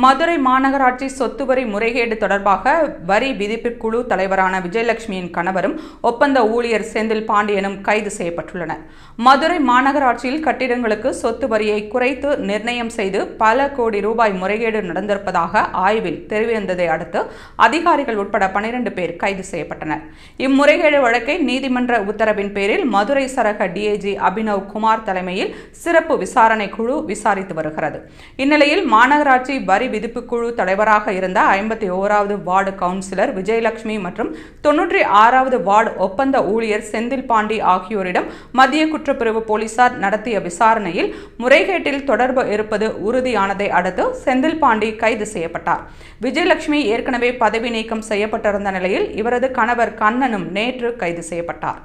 Madurai மாநகராட்சி சொத்து வரி முறைகேடு தொடர்பாக வரி விதிப்புக்குழு தலைவரான விஜயலட்சுமியின் கணவரும் ஒப்பந்த ஊழியர் செந்தில் பாண்டியனும் கைது செய்யப்பட்டுள்ளனர். மதுரை மாநகராட்சியில் கட்டிடங்களுக்கு சொத்து வரியை குறைத்து நிர்ணயம் செய்து பல கோடி ரூபாய் முறைகேடு நடந்திருப்பதாக ஆய்வில் தெரியவந்ததை அடுத்து அதிகாரிகள் உட்பட பனிரெண்டு பேர் கைது செய்யப்பட்டனர். இம்முறைகேடு வழக்கை நீதிமன்ற உத்தரவின் பேரில் மதுரை சரக டிஐஜி அபினவ் குமார் தலைமையில் சிறப்பு விசாரணை குழு விசாரித்து வருகிறது. இந்நிலையில் மாநகராட்சி வரி விதிப்பு குழு தலைவராக இருந்த ஐம்பத்தி ஓராவது வார்டு கவுன்சிலர் விஜயலட்சுமி மற்றும் தொன்னூற்றி ஆறாவது வார்டு ஒப்பந்த ஊழியர் செந்தில் பாண்டி ஆகியோரிடம் மத்திய குற்றப்பிரிவு போலீசார் நடத்திய விசாரணையில் முறைகேட்டில் தொடர்பு இருப்பது உறுதியானதை அடுத்து செந்தில் பாண்டி கைது செய்யப்பட்டார். விஜயலட்சுமி ஏற்கனவே பதவி நீக்கம் செய்யப்பட்டிருந்த நிலையில் இவரது கணவர் கண்ணனும் நேற்று கைது செய்யப்பட்டார்.